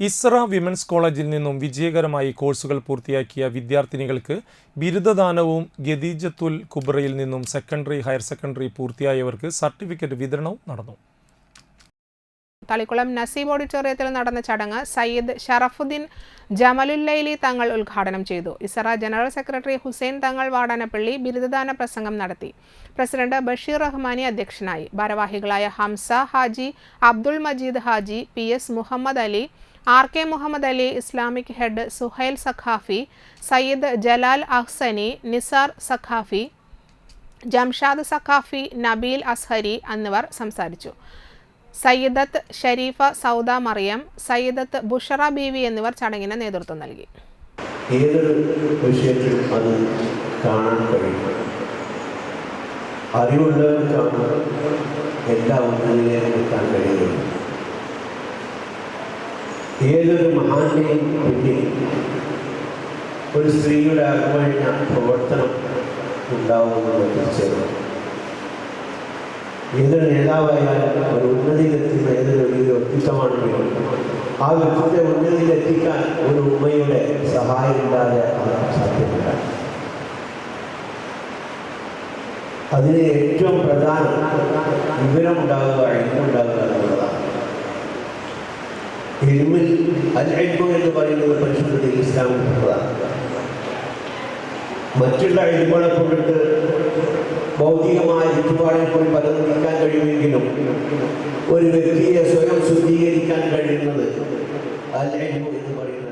Isra women's കോളേജിൽ നിന്നും വിജയകരമായി കോഴ്സുകൾ പൂർത്തിയാക്കിയ വിദ്യാർത്ഥിനികൾക്ക് ബിരുദദാനവും ഗദീജത്തുൽ കുബ്രയിൽ നിന്നും സെക്കൻഡറി ഹയർ സെക്കൻഡറി പൂർത്തിയായവർക്ക് സർട്ടിഫിക്കറ്റ് വിതരണവും നടന്നു. തളിക്കുളം നസീബ് ഓഡിറ്റോറിയത്തിൽ നടന്ന ചടങ്ങ് സയ്യിദ് ഷറഫുദ്ദീൻ ജമലുല്ലൈലി തങ്ങൾ ഉദ്ഘാടനം ചെയ്തു. ഇസറ ജനറൽ സെക്രട്ടറി ഹുസൈൻ തങ്ങൾ വാടാനപ്പള്ളി ബിരുദദാന പ്രസംഗം നടത്തി. പ്രസിഡന്റ് ബഷീർ റഹ്മാനി അധ്യക്ഷനായി. ഭാരവാഹികളായ Hamza Haji Abdul Majeed Haji P S Muhammad Ali R K Muhammad Ali Islamic head Suhail Saqafi Sayyid Jalal Ahsani Nisar Saqafi Jamshad Saqafi Nabeel Azhari എന്നിവർ സംസാരിച്ചു. സയ്യിദത്ത് ഷരീഫ സൗദ മറിയം സയ്യിദത്ത് ബുഷറ ബീവി എന്നിവർ ചടങ്ങിന് നേതൃത്വം നൽകി. ഏതൊരു വിഷയത്തിലും അത് മഹാന്റെയും പിന്നിൽ ഒരു സ്ത്രീയുടെ അകമഴിഞ്ഞ പ്രവർത്തനം ഉണ്ടാവുമെന്ന് തീർച്ചയായും ഏതൊരു നേതാവായാലും ഒരു ഉന്നതിയിലെത്തുന്ന ഏതൊരു വലിയ വ്യക്തിത്വമാണെങ്കിലും ആ വ്യക്തിത്വത്തെ ഉന്നതിയിലെത്തിക്കാൻ ഒരു ഉമ്മയുടെ സഹായം ഇല്ലാതെ അത് സാധ്യമല്ല അതിന് ഏറ്റവും പ്രധാനം വിവരമുണ്ടാകുക എഴുതുണ്ടാകുക എന്നുള്ളതാണ് എൽമിൽ അൽ എൽമു എന്ന് പറയുന്നത് പരിശുദ്ധ ഇസ്ലാമിലുള്ളതാണ് മറ്റുള്ള എഴുതുകളെ കൊണ്ടിട്ട് ഭൗതികമായ ചുറ്റുപാടിൽ പോയി പലതും നിൽക്കാൻ കഴിയുമെങ്കിലും ഒരു വ്യക്തിയെ സ്വയം ശുദ്ധീകരിക്കാൻ കഴിയുന്നത് അൽ എന്ന് എന്ന്